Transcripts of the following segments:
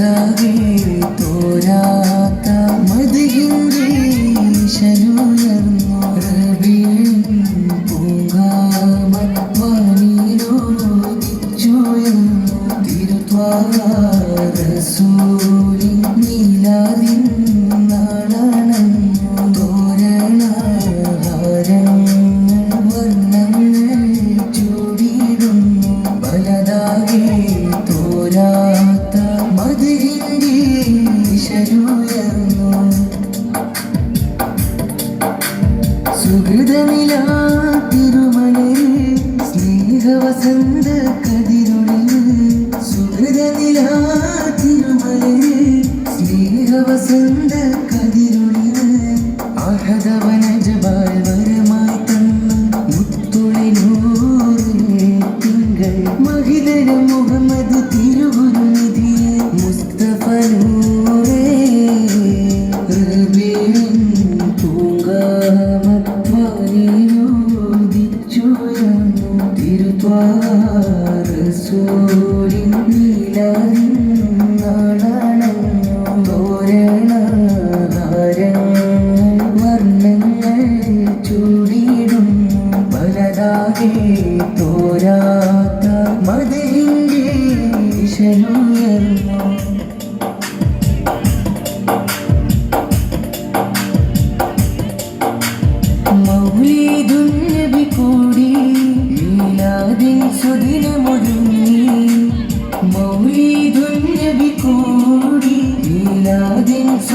പലതാകെ തോരാത്ത മതിഹിന്റെ ശനുയർന്നു റബീൻ പൂങ്കാമൻ വാനിലോദിച്ചുയർന്നു തിരുത്വാരസൂലി മുഹമ്മദ് തിരുഗുരുനിധി മുസ്തഫ നൂറേ. പലതാകെ തോരാത്ത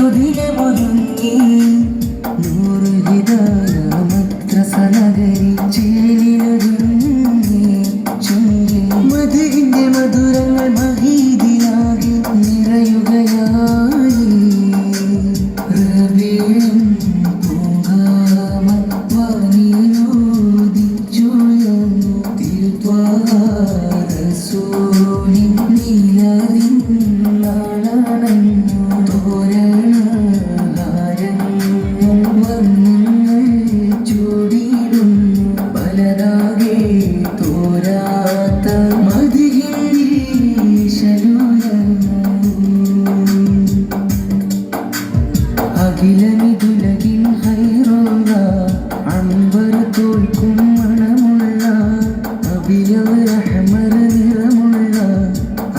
যদি അഖിലമിതുലകിൻ ഹൈറുള്ള അമ്പർ തോൽക്കും മണമുള്ള അബിയൽ അഹ്മർ നിറമുള്ള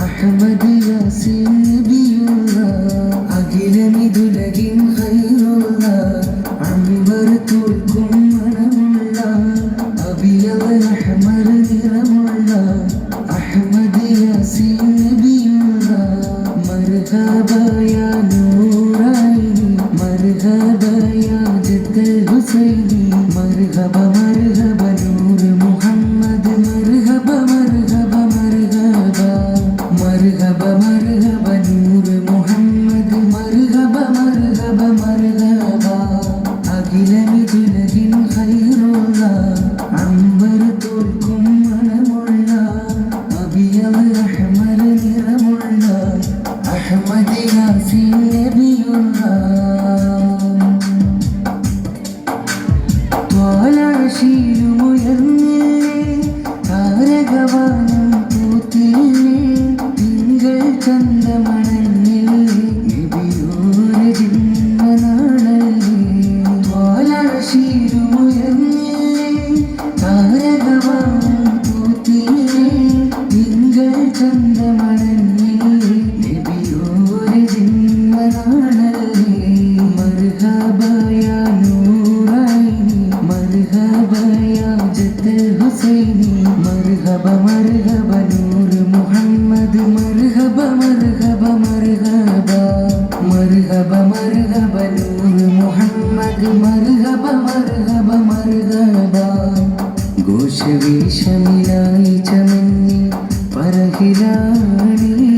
അഹമ്മദ് യാസിൻ നബിയുള്ള അഖിലമിതുലകിൻ ഹൈറുള്ള അമ്പർ തോൽക്കും മണമുള്ള അബിയൽ അഹ്മർ നിറമുള്ള അഹമ്മദ് മർഹബ മർഹബ മർഹബ നൂർ മുഹമ്മദ്. മർഹബ മർഹബ മർഹബ. മർഹബ മർഹബ നൂർ മുഹമ്മദ്. മർഹബ മർഹബ മർഹബ. ഘോഷവേഷമിലായി ചമഞ്ഞ് പറഹിലാണി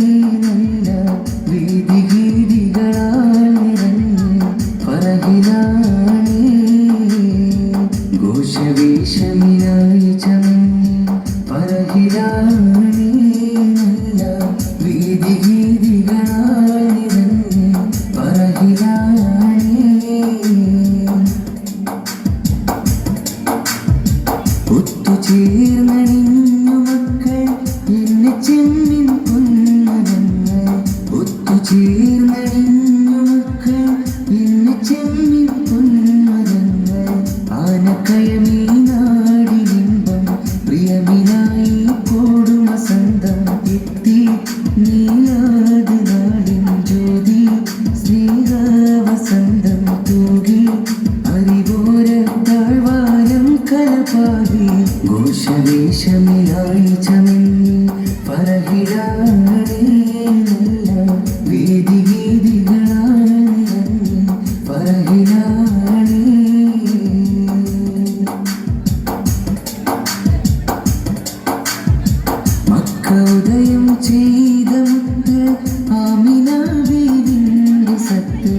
ഒത്തുചേർന്നണിഞ്ഞ ഘോഷവേഷമിലായി പറഹിടാണേ മക്ക ഉദയം ചെയ്ത മുത്ത് സത്ത്.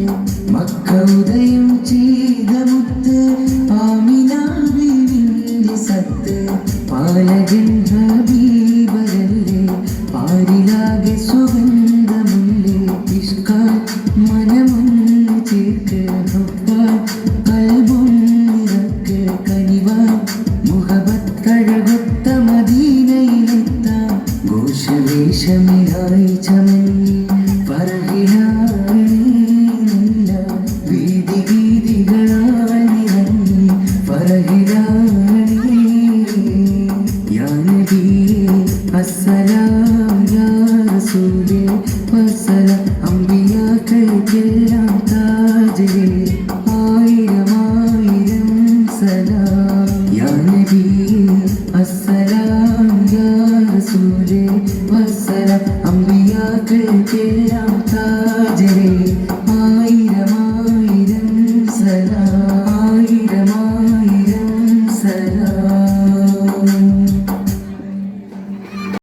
വസ്സലാം അമ്പിയാക്കൾക്കെല്ലാം താജേ ആയിരം ആയിരം സലാം. യാ നബിയേ അസ്സലാം യാ റസൂലേ വസ്സലാം അമ്പിയാക്കൾക്കെല്ലാം